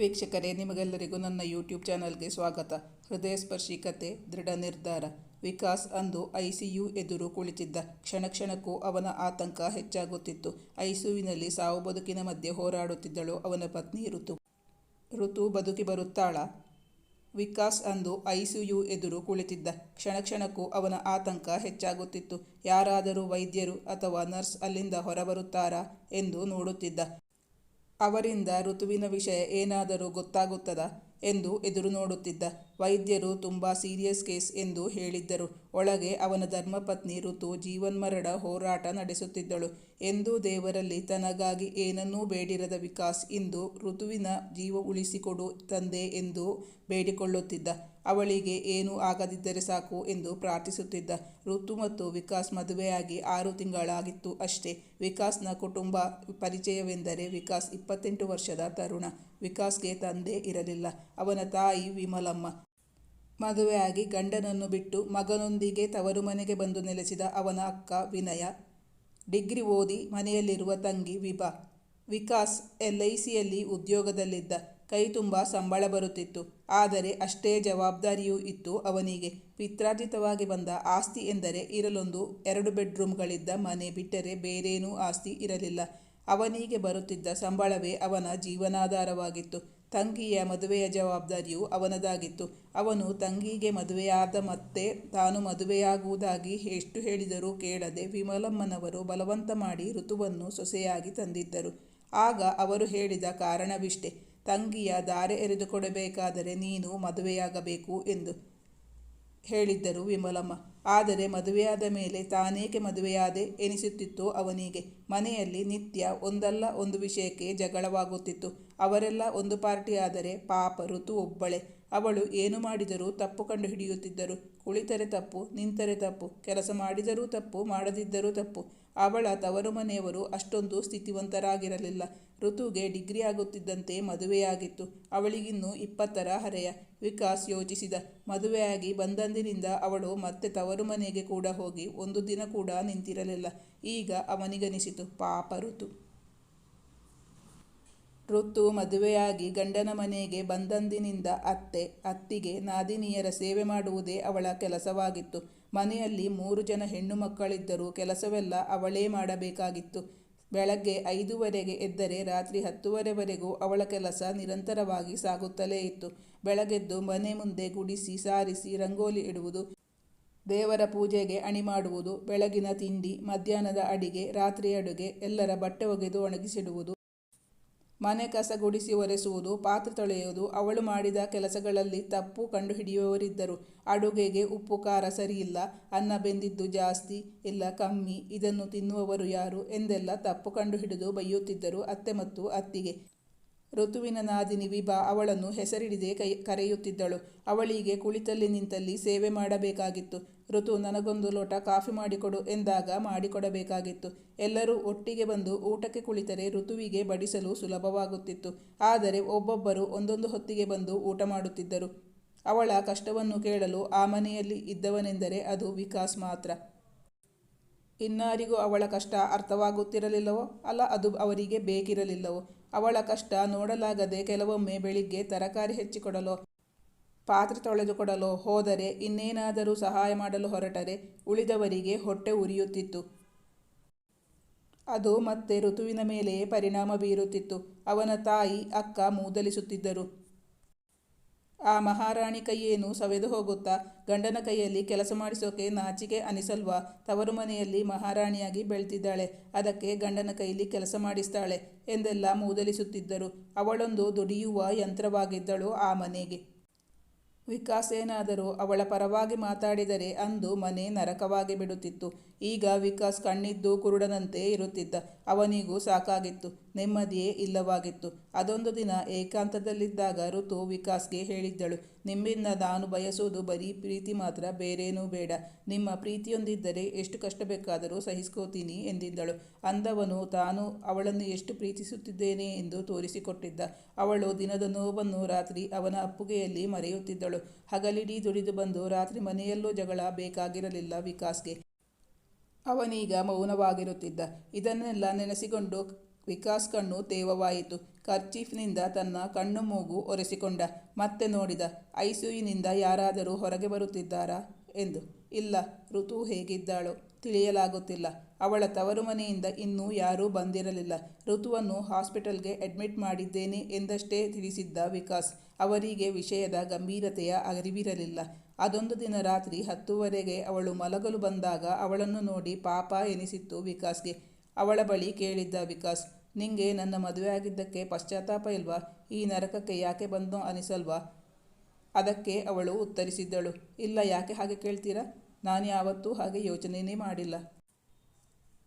ವೀಕ್ಷಕರೇ, ನಿಮಗೆಲ್ಲರಿಗೂ ನನ್ನ ಯೂಟ್ಯೂಬ್ ಚಾನಲ್ಗೆ ಸ್ವಾಗತ. ಹೃದಯ ಸ್ಪರ್ಶಿ ಕತೆ, ದೃಢ ನಿರ್ಧಾರ. ವಿಕಾಸ್ ಅಂದು ಐಸಿಯು ಎದುರು ಕುಳಿತಿದ್ದ. ಕ್ಷಣ ಕ್ಷಣಕ್ಕೂ ಅವನ ಆತಂಕ ಹೆಚ್ಚಾಗುತ್ತಿತ್ತು. ಐಸುವಿನಲ್ಲಿ ಸಾವು ಬದುಕಿನ ಮಧ್ಯೆ ಹೋರಾಡುತ್ತಿದ್ದಳು ಅವನ ಪತ್ನಿ ಋತು. ಋತು ಬದುಕಿ ಬರುತ್ತಾಳ? ವಿಕಾಸ್ ಅಂದು ಐಸಿಯು ಎದುರು ಕುಳಿತಿದ್ದ. ಕ್ಷಣ ಕ್ಷಣಕ್ಕೂ ಅವನ ಆತಂಕ ಹೆಚ್ಚಾಗುತ್ತಿತ್ತು. ಯಾರಾದರೂ ವೈದ್ಯರು ಅಥವಾ ನರ್ಸ್ ಅಲ್ಲಿಂದ ಹೊರಬರುತ್ತಾರಾ ಎಂದು ನೋಡುತ್ತಿದ್ದ. ಅವರಿಂದ ಋತುವಿನ ವಿಷಯ ಏನಾದರೂ ಗೊತ್ತಾಗುತ್ತದಾ ಎಂದು ಎದುರು ನೋಡುತ್ತಿದ್ದ ವೈದ್ಯರು ತುಂಬ ಸೀರಿಯಸ್ ಕೇಸ್ ಎಂದು ಹೇಳಿದ್ದರು. ಒಳಗೆ ಅವನ ಧರ್ಮಪತ್ನಿ ಋತು ಜೀವನ್ಮರಣ ಹೋರಾಟ ನಡೆಸುತ್ತಿದ್ದಳು. ಎಂದು ದೇವರಲ್ಲಿ ತನಗಾಗಿ ಏನನ್ನೂ ಬೇಡಿರದ ವಿಕಾಸ್ ಇಂದು ಋತುವಿನ ಜೀವ ಉಳಿಸಿಕೊಡು ತಂದೆ ಎಂದು ಬೇಡಿಕೊಳ್ಳುತ್ತಿದ್ದ. ಅವಳಿಗೆ ಏನೂ ಆಗದಿದ್ದರೆ ಸಾಕು ಎಂದು ಪ್ರಾರ್ಥಿಸುತ್ತಿದ್ದ ಋತು ಮತ್ತು ವಿಕಾಸ್ ಮದುವೆಯಾಗಿ ಆರು ತಿಂಗಳಾಗಿತ್ತು ಅಷ್ಟೇ. ವಿಕಾಸ್ನ ಕುಟುಂಬ ಪರಿಚಯವೆಂದರೆ ವಿಕಾಸ್ ಇಪ್ಪತ್ತೆಂಟು ವರ್ಷದ ತರುಣ. ವಿಕಾಸ್ಗೆ ತಂದೆ ಇರಲಿಲ್ಲ. ಅವನ ತಾಯಿ ವಿಮಲಮ್ಮ. ಮದುವೆಯಾಗಿ ಗಂಡನನ್ನು ಬಿಟ್ಟು ಮಗನೊಂದಿಗೆ ತವರು ಮನೆಗೆ ಬಂದು ನೆಲೆಸಿದ ಅವನ ಅಕ್ಕ ವಿನಯ. ಡಿಗ್ರಿ ಓದಿ ಮನೆಯಲ್ಲಿರುವ ತಂಗಿ ವಿಭಾ. ವಿಕಾಸ್ ಎಲ್ ಐ ಸಿಯಲ್ಲಿ ಉದ್ಯೋಗದಲ್ಲಿದ್ದ. ಕೈ ತುಂಬ ಸಂಬಳ ಬರುತ್ತಿತ್ತು. ಆದರೆ ಅಷ್ಟೇ ಜವಾಬ್ದಾರಿಯೂ ಇತ್ತು ಅವನಿಗೆ. ಪಿತ್ರಾರ್ಜಿತವಾಗಿ ಬಂದ ಆಸ್ತಿ ಎಂದರೆ ಇರಲೊಂದು ಎರಡು ಬೆಡ್ರೂಮ್ಗಳಿದ್ದ ಮನೆ ಬಿಟ್ಟರೆ ಬೇರೇನೂ ಆಸ್ತಿ ಇರಲಿಲ್ಲ. ಅವನಿಗೆ ಬರುತ್ತಿದ್ದ ಸಂಬಳವೇ ಅವನ ಜೀವನಾಧಾರವಾಗಿತ್ತು. ತಂಗಿಯ ಮದುವೆಯ ಜವಾಬ್ದಾರಿಯು ಅವನದಾಗಿತ್ತು. ಅವನು ತಂಗಿಗೆ ಮದುವೆಯಾದ ಮತ್ತೆ ತಾನು ಮದುವೆಯಾಗುವುದಾಗಿ ಎಷ್ಟು ಹೇಳಿದರೂ ಕೇಳದೆ ವಿಮಲಮ್ಮನವರು ಬಲವಂತ ಮಾಡಿ ಋತುವನ್ನು ಸೊಸೆಯಾಗಿ ತಂದಿದ್ದರು. ಆಗ ಅವರು ಹೇಳಿದ ಕಾರಣವಿಷ್ಟೇ. ತಂಗಿಯ ದಾರೆ ಎರೆದುಕೊಡಬೇಕಾದರೆ ನೀನು ಮದುವೆಯಾಗಬೇಕು ಎಂದು ಹೇಳಿದ್ದರು ವಿಮಲಮ್ಮ. ಆದರೆ ಮದುವೆಯಾದ ಮೇಲೆ ತಾನೇಕೆ ಮದುವೆಯಾದೆ ಎನಿಸುತ್ತಿತ್ತು ಅವನಿಗೆ. ಮನೆಯಲ್ಲಿ ನಿತ್ಯ ಒಂದಲ್ಲ ಒಂದು ವಿಷಯಕ್ಕೆ ಜಗಳವಾಗುತ್ತಿತ್ತು. ಅವರೆಲ್ಲ ಒಂದು ಪಾರ್ಟಿ ಆದರೆ ಪಾಪ ಋತು ಒಬ್ಬಳೆ ಅವಳು ಏನು ಮಾಡಿದರೂ ತಪ್ಪು ಕಂಡು ಹಿಡಿಯುತ್ತಿದ್ದರು ಕುಳಿತರೆ ತಪ್ಪು, ನಿಂತರೆ ತಪ್ಪು, ಕೆಲಸ ಮಾಡಿದರೂ ತಪ್ಪು, ಮಾಡದಿದ್ದರೂ ತಪ್ಪು. ಅವಳ ತವರು ಮನೆಯವರು ಅಷ್ಟೊಂದು ಸ್ಥಿತಿವಂತರಾಗಿರಲಿಲ್ಲ. ಋತುಗೆ ಡಿಗ್ರಿ ಆಗುತ್ತಿದ್ದಂತೆ ಮದುವೆಯಾಗಿತ್ತು. ಅವಳಿಗಿನ್ನೂ ಇಪ್ಪತ್ತರ ಹರೆಯ ವಿಕಾಸ್ ಯೋಚಿಸಿದ. ಮದುವೆಯಾಗಿ ಬಂದಂದಿನಿಂದ ಅವಳು ಮತ್ತೆ ತವರು ಮನೆಗೆ ಕೂಡ ಹೋಗಿ ಒಂದು ದಿನ ಕೂಡ ನಿಂತಿರಲಿಲ್ಲ. ಈಗ ಅವನಿಗನಿಸಿತು ಪಾಪ ಋತು. ಋತು ಮದುವೆಯಾಗಿ ಗಂಡನ ಮನೆಗೆ ಬಂದಂದಿನಿಂದ ಅತ್ತೆ, ಅತ್ತಿಗೆ ನಾದಿನಿಯರ ಸೇವೆ ಮಾಡುವುದೇ ಅವಳ ಕೆಲಸವಾಗಿತ್ತು. ಮನೆಯಲ್ಲಿ ಮೂರು ಜನ ಹೆಣ್ಣು ಮಕ್ಕಳಿದ್ದರೂ ಕೆಲಸವೆಲ್ಲ ಅವಳೇ ಮಾಡಬೇಕಾಗಿತ್ತು. ಬೆಳಗ್ಗೆ ಐದುವರೆಗೆ ಎದ್ದರೆ ರಾತ್ರಿ ಹತ್ತುವರೆವರೆಗೂ ಅವಳ ಕೆಲಸ ನಿರಂತರವಾಗಿ ಸಾಗುತ್ತಲೇ ಇತ್ತು. ಬೆಳಗೆದ್ದು ಮನೆ ಮುಂದೆ ಗುಡಿಸಿ, ಸಾರಿಸಿ, ರಂಗೋಲಿ ಇಡುವುದು, ದೇವರ ಪೂಜೆಗೆ ಅಣಿ ಮಾಡುವುದು, ಬೆಳಗಿನ ತಿಂಡಿ, ಮಧ್ಯಾಹ್ನದ ಅಡಿಗೆ, ರಾತ್ರಿ ಅಡುಗೆ ಎಲ್ಲರ ಬಟ್ಟೆ ಒಗೆದು ಒಣಗಿಸಿಡುವುದು. ಮನೆ ಕಸ ಗುಡಿಸಿ ಒರೆಸುವುದು, ಪಾತ್ರೆ ತೊಳೆಯುವುದು, ಅವಳು ಮಾಡಿದ ಕೆಲಸಗಳಲ್ಲಿ ತಪ್ಪು ಕಂಡುಹಿಡಿಯುವವರಿದ್ದರು. ಅಡುಗೆಗೆ ಉಪ್ಪು, ಖಾರ ಸರಿಯಿಲ್ಲ ಅನ್ನ ಬೆಂದಿದ್ದು ಜಾಸ್ತಿ ಇಲ್ಲ, ಕಮ್ಮಿ, ಇದನ್ನು ತಿನ್ನುವವರು ಯಾರು? ಎಂದೆಲ್ಲ ತಪ್ಪು ಕಂಡುಹಿಡಿದು ಬೈಯುತ್ತಿದ್ದರು ಅತ್ತೆ ಮತ್ತು ಅತ್ತಿಗೆ. ಋತುವಿನ ನಾದಿನಿ ವಿಭಾ ಅವಳನ್ನು ಹೆಸರಿಡಿದೆ ಕೈ, ಕರೆಯುತ್ತಿದ್ದಳು. ಅವಳಿಗೆ ಕುಳಿತಲ್ಲಿ ನಿಂತಲ್ಲಿ ಸೇವೆ ಮಾಡಬೇಕಾಗಿತ್ತು. ಋತು, ನನಗೊಂದು ಲೋಟ ಕಾಫಿ ಮಾಡಿಕೊಡು ಎಂದಾಗ ಮಾಡಿಕೊಡಬೇಕಾಗಿತ್ತು. ಎಲ್ಲರೂ ಒಟ್ಟಿಗೆ ಬಂದು ಊಟಕ್ಕೆ ಕುಳಿತರೆ ಋತುವಿಗೆ ಬಡಿಸಲು ಸುಲಭವಾಗುತ್ತಿತ್ತು. ಆದರೆ ಒಬ್ಬೊಬ್ಬರು ಒಂದೊಂದು ಹೊತ್ತಿಗೆ ಬಂದು ಊಟ ಮಾಡುತ್ತಿದ್ದರು. ಅವಳ ಕಷ್ಟವನ್ನು ಕೇಳಲು ಆ ಮನೆಯಲ್ಲಿ ಇದ್ದವನೆಂದರೆ ಅದು ವಿಕಾಸ್ ಮಾತ್ರ. ಇನ್ನಾರಿಗೂ ಅವಳ ಕಷ್ಟ ಅರ್ಥವಾಗುತ್ತಿರಲಿಲ್ಲವೋ? ಅಲ್ಲ, ಅದು ಅವರಿಗೆ ಬೇಕಿರಲಿಲ್ಲವೋ? ಅವಳ ಕಷ್ಟ ನೋಡಲಾಗದೆ ಕೆಲವೊಮ್ಮೆ ಬೆಳಿಗ್ಗೆ ತರಕಾರಿ ಹೆಚ್ಚಿಕೊಡಲೋ, ಪಾತ್ರೆ ತೊಳೆದುಕೊಡಲೋ ಹೋದರೆ ಇನ್ನೇನಾದರೂ ಸಹಾಯ ಮಾಡಲು ಹೊರಟರೆ ಉಳಿದವರಿಗೆ ಹೊಟ್ಟೆ ಉರಿಯುತ್ತಿತ್ತು. ಅದು ಮತ್ತೆ ಋತುವಿನ ಮೇಲೆಯೇ ಪರಿಣಾಮ ಬೀರುತ್ತಿತ್ತು. ಅವನ ತಾಯಿ, ಅಕ್ಕ ಮೂದಲಿಸುತ್ತಿದ್ದರು. ಆ ಮಹಾರಾಣಿ ಕೈಯೇನು ಸವೆದು ಹೋಗುತ್ತಾ? ಗಂಡನ ಕೈಯಲ್ಲಿ ಕೆಲಸ ಮಾಡಿಸೋಕೆ ನಾಚಿಕೆ ಅನಿಸಲ್ವಾ? ತವರು ಮನೆಯಲ್ಲಿ ಮಹಾರಾಣಿಯಾಗಿ ಬೆಳ್ತಿದ್ದಾಳೆ. ಅದಕ್ಕೆ ಗಂಡನ ಕೈಯಲ್ಲಿ ಕೆಲಸ ಮಾಡಿಸ್ತಾಳೆ ಎಂದೆಲ್ಲ ಮೂದಲಿಸುತ್ತಿದ್ದರು. ಅವಳೊಂದು ದುಡಿಯುವ ಯಂತ್ರವಾಗಿದ್ದಳು ಆ ಮನೆಗೆ. ವಿಕಾಸ್ ಏನಾದರೂ ಅವಳ ಪರವಾಗಿ ಮಾತಾಡಿದರೆ ಅಂದು ಮನೆ ನರಕವಾಗಿ ಬಿಡುತ್ತಿತ್ತು. ಈಗ ವಿಕಾಸ್ ಕಣ್ಣಿದ್ದು ಕುರುಡನಂತೆ ಇರುತ್ತಿದ್ದ. ಅವನಿಗೂ ಸಾಕಾಗಿತ್ತು, ನೆಮ್ಮದಿಯೇ ಇಲ್ಲವಾಗಿತ್ತು. ಅದೊಂದು ದಿನ ಏಕಾಂತದಲ್ಲಿದ್ದಾಗ ಋತು ವಿಕಾಸ್ಗೆ ಹೇಳಿದ್ದಳು, ನಿಮ್ಮಿಂದ ನಾನು ಬಯಸುವುದು ಬರೀ ಪ್ರೀತಿ ಮಾತ್ರ, ಬೇರೇನೂ ಬೇಡ. ನಿಮ್ಮ ಪ್ರೀತಿಯೊಂದಿದ್ದರೆ ಎಷ್ಟು ಕಷ್ಟ ಬೇಕಾದರೂ ಸಹಿಸ್ಕೋತೀನಿ ಎಂದಿದ್ದಳು. ಅಂದವನು, ತಾನು ಅವಳನ್ನು ಎಷ್ಟು ಪ್ರೀತಿಸುತ್ತಿದ್ದೇನೆ ಎಂದು ತೋರಿಸಿಕೊಟ್ಟಿದ್ದ. ಅವಳು ದಿನದ ನೋವನ್ನು ರಾತ್ರಿ ಅವನ ಅಪ್ಪುಗೆಯಲ್ಲಿ ಮರೆಯುತ್ತಿದ್ದಳು. ಹಗಲಿಡೀ ದುಡಿದು ಬಂದು ರಾತ್ರಿ ಮನೆಯಲ್ಲೂ ಜಗಳ ಬೇಕಾಗಿರಲಿಲ್ಲ ವಿಕಾಸ್ಗೆ. ಅವನೀಗ ಮೌನವಾಗಿರುತ್ತಿದ್ದ. ಇದನ್ನೆಲ್ಲ ನೆನೆಸಿಕೊಂಡು ವಿಕಾಸ್ ಕಣ್ಣು ತೇವವಾಯಿತು. ಕರ್ಚೀಫ್ನಿಂದ ತನ್ನ ಕಣ್ಣು ಮೂಗು ಒರೆಸಿಕೊಂಡ. ಮತ್ತೆ ನೋಡಿದ, ಐಸಿಯುನಿಂದ ಯಾರಾದರೂ ಹೊರಗೆ ಬರುತ್ತಿದ್ದಾರಾ? ಎಂದು. ಇಲ್ಲ, ಋತು ಹೇಗಿದ್ದಾಳೋ ತಿಳಿಯಲಾಗುತ್ತಿಲ್ಲ. ಅವಳ ತವರು ಮನೆಯಿಂದ ಇನ್ನೂ ಯಾರೂ ಬಂದಿರಲಿಲ್ಲ. ಋತುವನ್ನು ಹಾಸ್ಪಿಟಲ್ಗೆ ಅಡ್ಮಿಟ್ ಮಾಡಿದ್ದೇನೆ ಎಂದಷ್ಟೇ ತಿಳಿಸಿದ್ದ ವಿಕಾಸ್. ಅವರಿಗೆ ವಿಷಯದ ಗಂಭೀರತೆಯ ಅರಿವಿರಲಿಲ್ಲ. ಅದೊಂದು ದಿನ ರಾತ್ರಿ ಹತ್ತುವರೆಗೆ ಅವಳು ಮಲಗಲು ಬಂದಾಗ ಅವಳನ್ನು ನೋಡಿ ಪಾಪ ಎನಿಸಿತ್ತು ವಿಕಾಸ್ಗೆ. ಅವಳ ಬಳಿ ಕೇಳಿದ್ದ ವಿಕಾಸ್, ನಿಂಗೆ ನನ್ನ ಮದುವೆ ಆಗಿದ್ದಕ್ಕೆ ಪಶ್ಚಾತ್ತಾಪ ಇಲ್ವಾ? ಈ ನರಕಕ್ಕೆ ಯಾಕೆ ಬಂದೋ ಅನಿಸಲ್ವಾ? ಅದಕ್ಕೆ ಅವಳು ಉತ್ತರಿಸಿದ್ದಳು, ಇಲ್ಲ, ಯಾಕೆ ಹಾಗೆ ಕೇಳ್ತೀರಾ? ನಾನು ಯಾವತ್ತೂ ಹಾಗೆ ಯೋಚನೆಯೇ ಮಾಡಿಲ್ಲ.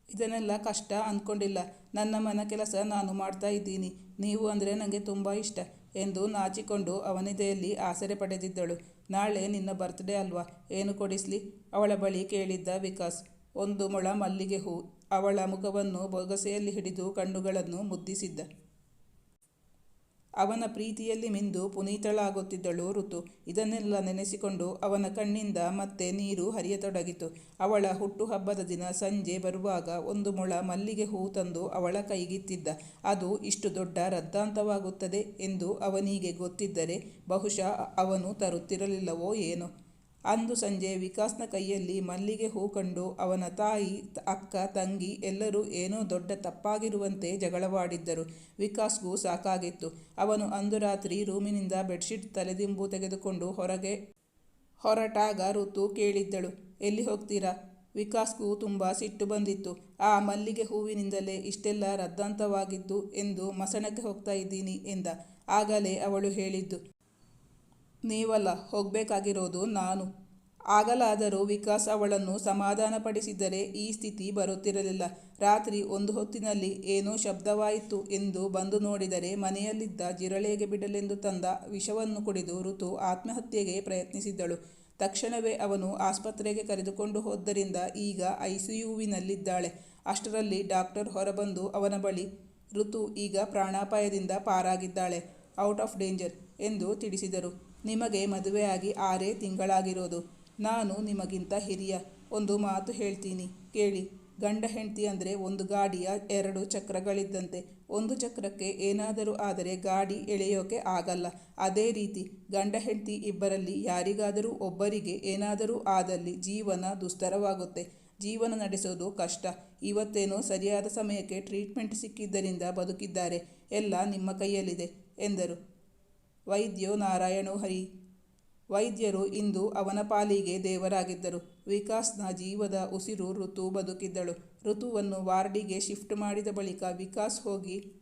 ಇದನ್ನೆಲ್ಲ ಕಷ್ಟ ಅಂದ್ಕೊಂಡಿಲ್ಲ ನನ್ನ ಮನ ಕೆಲಸ ನಾನು ಮಾಡ್ತಾ ಇದ್ದೀನಿ. ನೀವು ಅಂದರೆ ನನಗೆ ತುಂಬ ಇಷ್ಟ. ಎಂದು ನಾಚಿಕೊಂಡು ಅವನಿದೆಯಲ್ಲಿ ಆಸರೆ ಪಡೆದಿದ್ದಳು. ನಾಳೆ ನಿನ್ನ ಬರ್ತ್ಡೇ ಅಲ್ವಾ? ಏನು ಕೊಡಿಸ್ಲಿ? ಅವಳ ಬಳಿ ಕೇಳಿದ್ದ ವಿಕಾಸ್, ಒಂದು ಮೊಳ ಮಲ್ಲಿಗೆ ಹೂ. ಅವಳ ಮುಖವನ್ನು ಬೊಗಸೆಯಲ್ಲಿ ಹಿಡಿದು ಕಣ್ಣುಗಳನ್ನು ಮುದ್ದಿಸಿದ್ದ. ಅವನ ಪ್ರೀತಿಯಲ್ಲಿ ಮಿಂದು ಪುನೀತಳಾಗುತ್ತಿದ್ದಳು ಋತು. ಇದನ್ನೆಲ್ಲ ನೆನೆಸಿಕೊಂಡು ಅವನ ಕಣ್ಣಿಂದ ಮತ್ತೆ ನೀರು ಹರಿಯತೊಡಗಿತು. ಅವಳ ಹುಟ್ಟುಹಬ್ಬದ ದಿನ ಸಂಜೆ ಬರುವಾಗ ಒಂದು ಮೊಳ ಮಲ್ಲಿಗೆ ಹೂ ತಂದು ಅವಳ ಕೈಗಿತ್ತಿದ್ದ. ಅದು ಇಷ್ಟು ದೊಡ್ಡ ರದ್ದಾಂತವಾಗುತ್ತದೆ ಎಂದು ಅವನಿಗೆ ಗೊತ್ತಿದ್ದರೆ ಬಹುಶಃ ಅವನು ತರುತ್ತಿರಲಿಲ್ಲವೋ ಏನೋ. ಅಂದು ಸಂಜೆ ವಿಕಾಸ್ನ ಕೈಯಲ್ಲಿ ಮಲ್ಲಿಗೆ ಹೂ ಕಂಡು ಅವನ ತಾಯಿ ಅಕ್ಕ, ತಂಗಿ ಎಲ್ಲರೂ ಏನೋ ದೊಡ್ಡ ತಪ್ಪಾಗಿರುವಂತೆ ಜಗಳವಾಡಿದ್ದರು. ವಿಕಾಸ್ಗೂ ಸಾಕಾಗಿತ್ತು. ಅವನು ಅಂದು ರಾತ್ರಿ ರೂಮಿನಿಂದ ಬೆಡ್ಶೀಟ್ ತಲೆದಿಂಬು ತೆಗೆದುಕೊಂಡು ಹೊರಗೆ, ಹೊರಟಾಗ ಋತು ಕೇಳಿದ್ದಳು. ಎಲ್ಲಿ ಹೋಗ್ತೀರಾ? ವಿಕಾಸ್ಗೂ ತುಂಬ ಸಿಟ್ಟು ಬಂದಿತ್ತು. ಆ ಮಲ್ಲಿಗೆ ಹೂವಿನಿಂದಲೇ ಇಷ್ಟೆಲ್ಲ ರದ್ದಾಂತವಾಗಿದ್ದು ಎಂದು ಮಸಣಕ್ಕೆ ಹೋಗ್ತಾ ಇದ್ದೀನಿ ಎಂದ. ಆಗಲೇ ಅವಳು ಹೇಳಿದ್ದು. ನೀವಲ್ಲ, ಹೋಗಬೇಕಾಗಿರೋದು ನಾನು. ಆಗಲಾದರೂ ವಿಕಾಸ್ ಅವಳನ್ನು ಸಮಾಧಾನಪಡಿಸಿದರೆ ಈ ಸ್ಥಿತಿ ಬರುತ್ತಿರಲಿಲ್ಲ. ರಾತ್ರಿ ಒಂದು ಹೊತ್ತಿನಲ್ಲಿ ಏನೋ ಶಬ್ದವಾಯಿತು ಎಂದು ಬಂದು ನೋಡಿದರೆ ಮನೆಯಲ್ಲಿದ್ದ ಜಿರಳೆಗೆ ಬಿಡಲೆಂದು ತಂದ ವಿಷವನ್ನು ಕುಡಿದು ಋತು ಆತ್ಮಹತ್ಯೆಗೆ ಪ್ರಯತ್ನಿಸಿದ್ದಳು. ತಕ್ಷಣವೇ ಅವನು ಆಸ್ಪತ್ರೆಗೆ ಕರೆದುಕೊಂಡು ಹೋದ್ದರಿಂದ ಈಗ ಐಸಿಯುವಿನಲ್ಲಿದ್ದಾಳೆ. ಅಷ್ಟರಲ್ಲಿ ಡಾಕ್ಟರ್ ಹೊರಬಂದು ಅವನ ಬಳಿ ಋತು ಈಗ ಪ್ರಾಣಾಪಾಯದಿಂದ ಪಾರಾಗಿದ್ದಾಳೆ. ಔಟ್ ಆಫ್ ಡೇಂಜರ್ ಎಂದು ತಿಳಿಸಿದರು. ನಿಮಗೆ ಮದುವೆಯಾಗಿ ಆರೇ ತಿಂಗಳಾಗಿರೋದು. ನಾನು ನಿಮಗಿಂತ ಹಿರಿಯ. ಒಂದು ಮಾತು ಹೇಳ್ತೀನಿ. ಕೇಳಿ. ಗಂಡ ಹೆಂಡತಿ ಅಂದರೆ ಒಂದು ಗಾಡಿಯ ಎರಡು ಚಕ್ರಗಳಿದ್ದಂತೆ. ಒಂದು ಚಕ್ರಕ್ಕೆ ಏನಾದರೂ ಆದರೆ ಗಾಡಿ ಎಳೆಯೋಕೆ ಆಗಲ್ಲ. ಅದೇ ರೀತಿ, ಗಂಡ ಹೆಂಡತಿ ಇಬ್ಬರಲ್ಲಿ ಯಾರಿಗಾದರೂ ಒಬ್ಬರಿಗೆ ಏನಾದರೂ ಆದಲ್ಲಿ ಜೀವನ ದುಸ್ತರವಾಗುತ್ತೆ. ಜೀವನ ನಡೆಸೋದು ಕಷ್ಟ. ಇವತ್ತೇನೋ ಸರಿಯಾದ ಸಮಯಕ್ಕೆ ಟ್ರೀಟ್ಮೆಂಟ್ ಸಿಕ್ಕಿದ್ದರಿಂದ ಬದುಕಿದ್ದಾರೆ. ಎಲ್ಲ ನಿಮ್ಮ ಕೈಯಲ್ಲಿದೆ. ಎಂದರು. ವೈದ್ಯೋ ನಾರಾಯಣೋ ಹರಿ. ವೈದ್ಯರು ಇಂದು ಅವನ ಪಾಲಿಗೆ ದೇವರಾಗಿದ್ದರು. ವಿಕಾಸ್ನ ಜೀವದ ಉಸಿರು ಋತು ಬದುಕಿದ್ದಳು. ಋತುವನ್ನು ವಾರ್ಡಿಗೆ ಶಿಫ್ಟ್ ಮಾಡಿದ ಬಳಿಕ ವಿಕಾಸ್ ಹೋಗಿ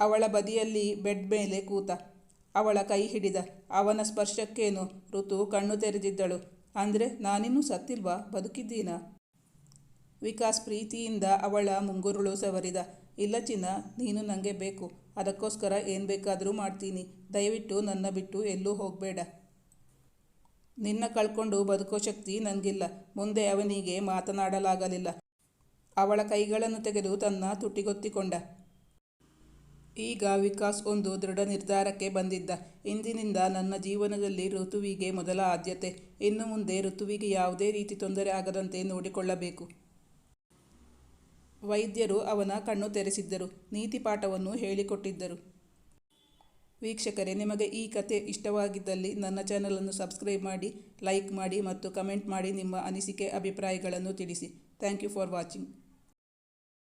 ಅವಳ ಬದಿಯಲ್ಲಿ ಬೆಡ್ ಮೇಲೆ ಕೂತ, ಅವಳ ಕೈ ಹಿಡಿದ, ಅವನ ಸ್ಪರ್ಶಕ್ಕೇನು? ಋತು ಕಣ್ಣು ತೆರೆದಿದ್ದಳು. ಅಂದರೆ ನಾನಿನ್ನೂ ಸತ್ತಿಲ್ವಾ? ಬದುಕಿದ್ದೀನಾ? ವಿಕಾಸ್ ಪ್ರೀತಿಯಿಂದ ಅವಳ ಮುಂಗುರುಳು ಸವರಿದ, ಇಲ್ಲ ಚಿನ್ನ, ನೀನು ನನಗೆ ಬೇಕು. ಅದಕ್ಕೋಸ್ಕರ ಏನು ಬೇಕಾದರೂ ಮಾಡ್ತೀನಿ. ದಯವಿಟ್ಟು ನನ್ನ ಬಿಟ್ಟು ಎಲ್ಲೂ ಹೋಗಬೇಡ. ನಿನ್ನ ಕಳ್ಕೊಂಡು ಬದುಕೋ ಶಕ್ತಿ ನನಗಿಲ್ಲ ಮುಂದೆ ಅವನಿಗೆ ಮಾತನಾಡಲಾಗಲಿಲ್ಲ. ಅವಳ ಕೈಗಳನ್ನು ತೆಗೆದು ತನ್ನ ತುಟಿಗೊತ್ತಿಕೊಂಡ. ಈಗ ವಿಕಾಸ್ ಒಂದು ದೃಢ ನಿರ್ಧಾರಕ್ಕೆ ಬಂದಿದ್ದ. ಇಂದಿನಿಂದ ನನ್ನ ಜೀವನದಲ್ಲಿ ಋತುವಿಗೆ ಮೊದಲ ಆದ್ಯತೆ. ಇನ್ನು ಮುಂದೆ ಋತುವಿಗೆ ಯಾವುದೇ ರೀತಿ ತೊಂದರೆ ಆಗದಂತೆ ನೋಡಿಕೊಳ್ಳಬೇಕು. ವೈದ್ಯರು ಅವನ ಕಣ್ಣು ತೆರೆಸಿದ್ದರು. ನೀತಿ ಪಾಠವನ್ನು ಹೇಳಿಕೊಟ್ಟಿದ್ದರು. ವೀಕ್ಷಕರೇ, ನಿಮಗೆ ಈ ಕತೆ ಇಷ್ಟವಾಗಿದ್ದಲ್ಲಿ ನನ್ನ ಚಾನಲನ್ನು ಸಬ್ಸ್ಕ್ರೈಬ್ ಮಾಡಿ, ಲೈಕ್ ಮಾಡಿ ಮತ್ತು ಕಮೆಂಟ್ ಮಾಡಿ ನಿಮ್ಮ ಅನಿಸಿಕೆ, ಅಭಿಪ್ರಾಯಗಳನ್ನು ತಿಳಿಸಿ. Thank you for watching.